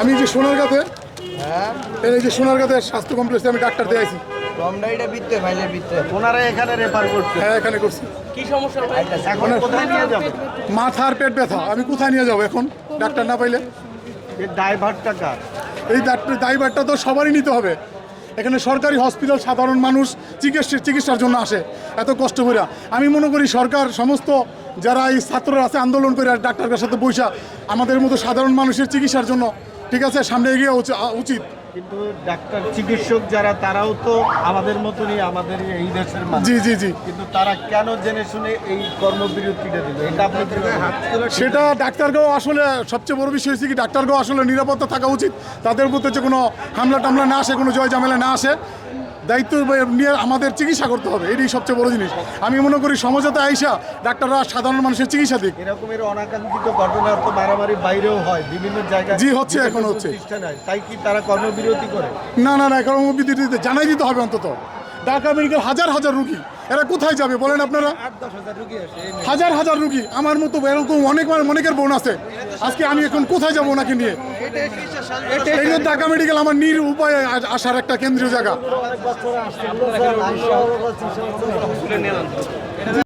আমি যে সোনার কাছে হ্যাঁ এই যে সোনারগাঁতে স্বাস্থ্য কমপ্লেক্সে আমি ডাক্তার দিয়ে কমডাইটা ভাইলে ওনারা এখানে রেফার করছে। হ্যাঁ এখানে করছি। এখন কোথায় নিয়ে যাবে? মাথার পেট ব্যথা। আমি কোথায় নিয়ে যাব এখন? ডাক্তার না পাইলে? ড্রাইভারটা কার? এই ডাক্তার দায়ভারটা তো সবারই নিতে হবে। এখানে সরকারি হসপিটাল সাধারণ মানুষ চিকিৎসা চিকিৎসার জন্য আসে। এত কষ্ট করে আমি মনে করি সরকার সমস্ত যারা এই ছাত্ররা আছে আন্দোলন করে আর ডাক্তারের সাথে বৈশা আমাদের মতো সাধারণ মানুষের চিকিৎসার জন্য ঠিক আছে সামনে এগিয়ে উচিত। কিন্তু ডাক্তার চিকিৎসক যারা তারাও তো আমাদের মতনই আমাদের এই দেশের জি জি জি। কিন্তু তারা কেন জেনে শুনে এই কর্মবিরতিটা দিল এটা আপনি সেটা ডাক্তারকেও আসলে সবচেয়ে বড় বিষয় হচ্ছে কি ডাক্তারকেও আসলে নিরাপত্তা থাকা উচিত। তাদের মধ্যে যে কোনো হামলা টামলা না আসে কোনো জয় ঝামেলা না আসে। দায়িত্ব নিয়ে আমাদের চিকিৎসা করতে হবে এটাই সবচেয়ে বড় জিনিস। আমি মনে করি সমাজতে আইসা ডাক্তাররা সাধারণ মানুষের চিকিৎসা দিক। এরকমের অনাকাঙ্ক্ষিত ঘটনা তো মারামারি বাইরেও হয় বিভিন্ন জায়গায় জি, হচ্ছে, এখন হচ্ছে। তাই কি তারা কর্মবিরতি করে? না না না কারণ জানাই দিতে হবে অন্তত। ঢাকা মেডিকেল হাজার হাজার রুগী। এরা কোথায় যাবে বলেন আপনারা? হাজার হাজার রুগী। আমার মতো এরকম অনেক অনেকের বোন আছে। আজকে আমি এখন কোথায় যাব ওনাকে নিয়ে? এই ঢাকা মেডিকেল আমার নির উপায় আসার একটা কেন্দ্রীয় জায়গা।